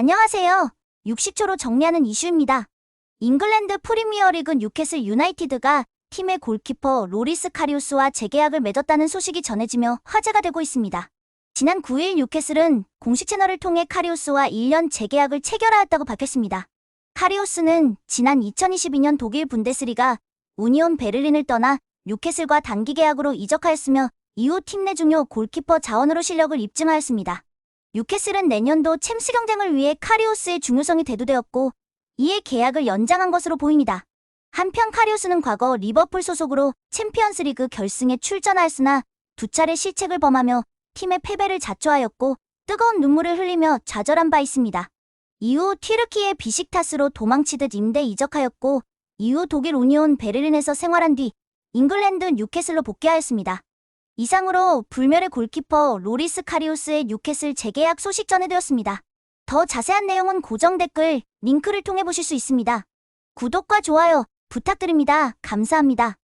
안녕하세요. 60초로 정리하는 이슈입니다. 잉글랜드 프리미어리그 뉴캐슬 유나이티드가 팀의 골키퍼 로리스 카리우스와 재계약을 맺었다는 소식이 전해지며 화제가 되고 있습니다. 지난 9일 뉴캐슬은 공식 채널을 통해 카리우스와 1년 재계약을 체결하였다고 밝혔습니다. 카리우스는 지난 2022년 독일 분데스리가 우니온 베를린을 떠나 뉴캐슬과 단기 계약으로 이적하였으며 이후 팀 내 중요 골키퍼 자원으로 실력을 입증하였습니다. 뉴캐슬은 내년도 챔스 경쟁을 위해 카리우스의 중요성이 대두되었고 이에 계약을 연장한 것으로 보입니다. 한편 카리우스는 과거 리버풀 소속으로 챔피언스리그 결승에 출전하였으나 두 차례 실책을 범하며 팀의 패배를 자초하였고 뜨거운 눈물을 흘리며 좌절한 바 있습니다. 이후 튀르키의 비식타스로 도망치듯 임대 이적하였고 이후 독일 우니온 베를린에서 생활한 뒤 잉글랜드 뉴캐슬로 복귀하였습니다. 이상으로 불멸의 골키퍼 로리스 카리우스의 뉴캐슬 재계약 소식 전해드렸습니다. 더 자세한 내용은 고정 댓글 링크를 통해 보실 수 있습니다. 구독과 좋아요 부탁드립니다. 감사합니다.